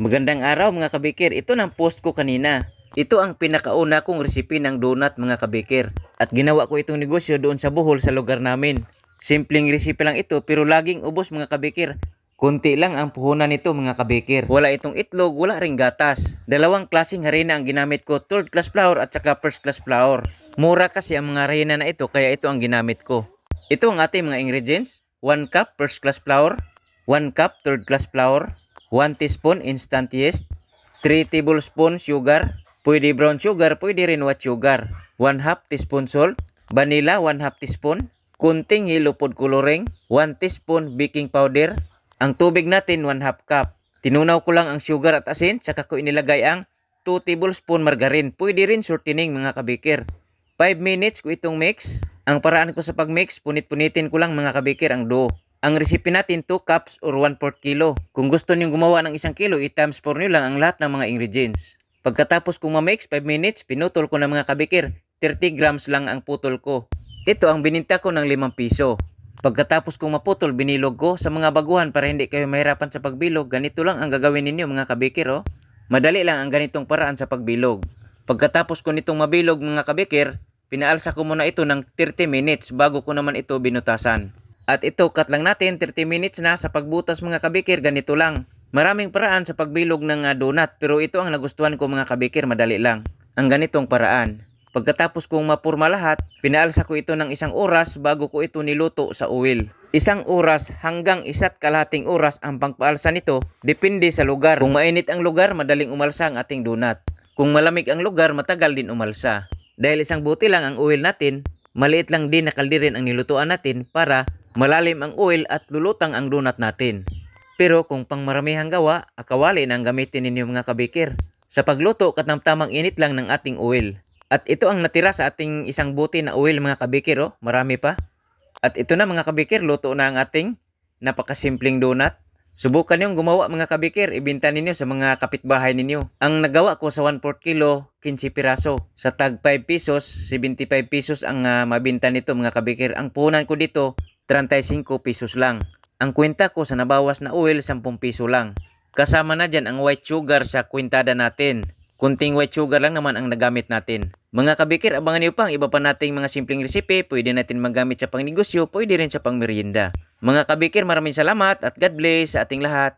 Magandang araw mga kabikir. Ito ng post ko kanina. Ito ang pinakauna kong resipe ng donut mga kabikir. At ginawa ko itong negosyo doon sa Bohol sa lugar namin. Simpleng resipe lang ito pero laging ubos mga kabikir. Kunti lang ang puhunan nito mga kabikir. Wala itong itlog, wala ring gatas. Dalawang klaseng harina ang ginamit ko, third class flour at saka first class flour. Mura kasi ang mga harina na ito kaya ito ang ginamit ko. Ito ang ating mga ingredients. 1 cup first class flour, 1 cup third class flour, 1 teaspoon instant yeast, 3 tablespoon sugar, pwede brown sugar, pwede rin white sugar, 1 half teaspoon salt, vanilla 1 half teaspoon, kunting yellow food coloring, 1 teaspoon baking powder, ang tubig natin 1 half cup. Tinunaw ko lang ang sugar at asin, saka ko inilagay ang 2 tablespoon margarine. Pwede rin shortening mga kabikir. 5 minutes ko itong mix. Ang paraan ko sa pagmix, punit-punitin ko lang mga kabikir ang dough. Ang recipe natin 2 cups or 1 4 kilo. Kung gusto niyo gumawa ng isang kilo, i-times 4 niyo lang ang lahat ng mga ingredients. Pagkatapos kong ma-mix 5 minutes, pinutol ko na mga kabikir. 30 grams lang ang putol ko. Ito ang bininta ko ng 5 piso. Pagkatapos kong maputol, binilog ko sa mga baguhan para hindi kayo mahirapan sa pagbilog. Ganito lang ang gagawin ninyo mga kabikir oh. Madali lang ang ganitong paraan sa pagbilog. Pagkatapos ko nitong mabilog mga kabikir, pinaalsa ko muna ito ng 30 minutes bago ko naman ito binutasan. At ito cut lang natin 30 minutes na sa pagbutas mga kabikir ganito lang. Maraming paraan sa pagbilog ng ah, donut pero ito ang nagustuhan ko mga kabikir madali lang. Ang ganitong paraan. Pagkatapos kong mapurma lahat, pinaalsa ko ito ng isang oras bago ko ito niluto sa oil. Isang oras hanggang isa't kalahating oras ang pagpaalsa nito, depende sa lugar. Kung mainit ang lugar, madaling umalsa ang ating donut. Kung malamig ang lugar, matagal din umalsa. Dahil isang buti lang ang oil natin, maliit lang din na kaldirin ang nilutuan natin para malalim ang oil at lulutang ang donut natin. Pero kung pang maramihang gawa, akawali na ang gamitin ninyo mga kabikir. Sa pagluto, katamtamang init lang ng ating oil. At ito ang natira sa ating isang buti na oil mga kabikir, oh. marami pa. At ito na mga kabikir, luto na ang ating napakasimpleng donut. Subukan niyong gumawa mga kabikir, ibinta ninyo sa mga kapitbahay ninyo. Ang nagawa ko sa 1/4 kilo, 15 piraso. Sa tag 5 pesos, 75 pesos ang ah, mabinta nito mga kabikir. Ang puhunan ko dito, 35 pesos lang. Ang kwenta ko sa nabawas na oil, 10 piso lang. Kasama na dyan ang white sugar sa kwintada natin. Kunting white sugar lang naman ang nagamit natin. Mga kabikir, abangan niyo pang iba pa nating mga simpleng resipe. Pwede natin magamit sa pangnegosyo, pwede rin sa pangmerienda. Mga kabikir, maraming salamat at God bless sa ating lahat.